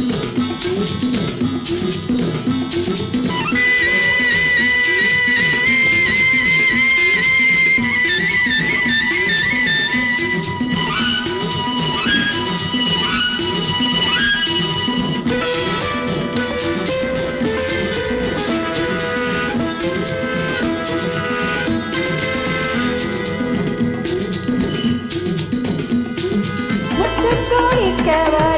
What the fuck,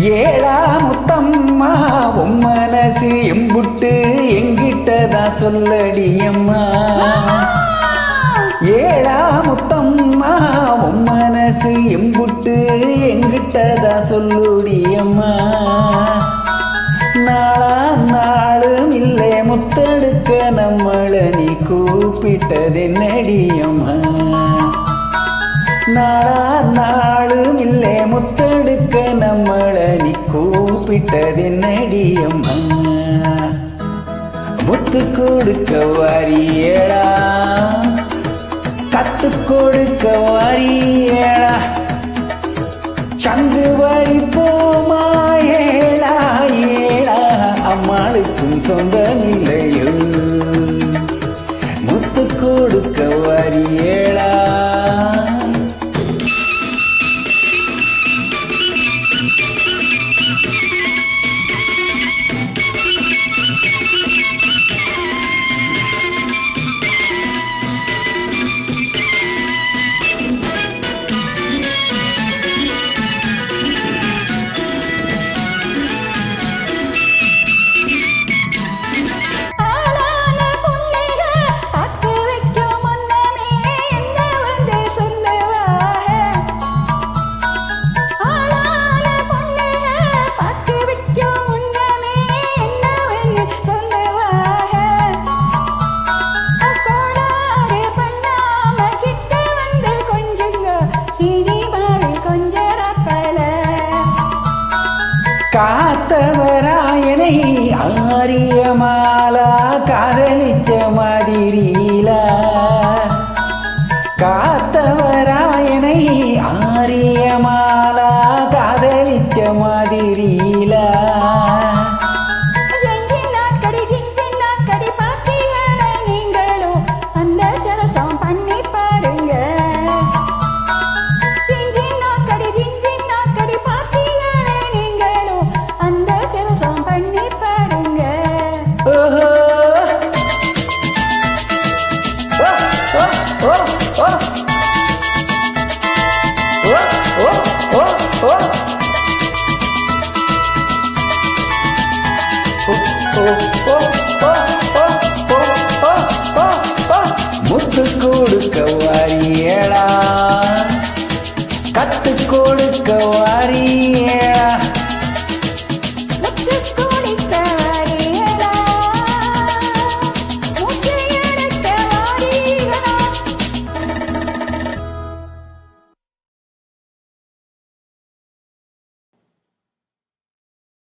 ஏழா முத்தம்மா உன் மனசு எம்புட்டு எங்கிட்டதான் சொல்லடியம்மா ஏழா முத்தம்மா உன் மனசு எம்புட்டு எங்கிட்டதான் சொல்லுடியம்மா நாளா நாளும் இல்லை முத்தெடுக்க நம்மள நீ கூப்பிட்டது நடியம்மா நாளா நாளும் இல்லை முத்த கூப்பிட்டதென்னடியம்மா முத்து கொடுக்க வாரியேடா. கத்து கொடுக்க வாரியேடா. சங்கு வாரி போ காத்தவராயனை ஆரியமாலா காதலிச்ச மாதிரிலா. காத்தவராயனை ஆரியமாலா காதலிச்ச மாதிரிலா. Oh.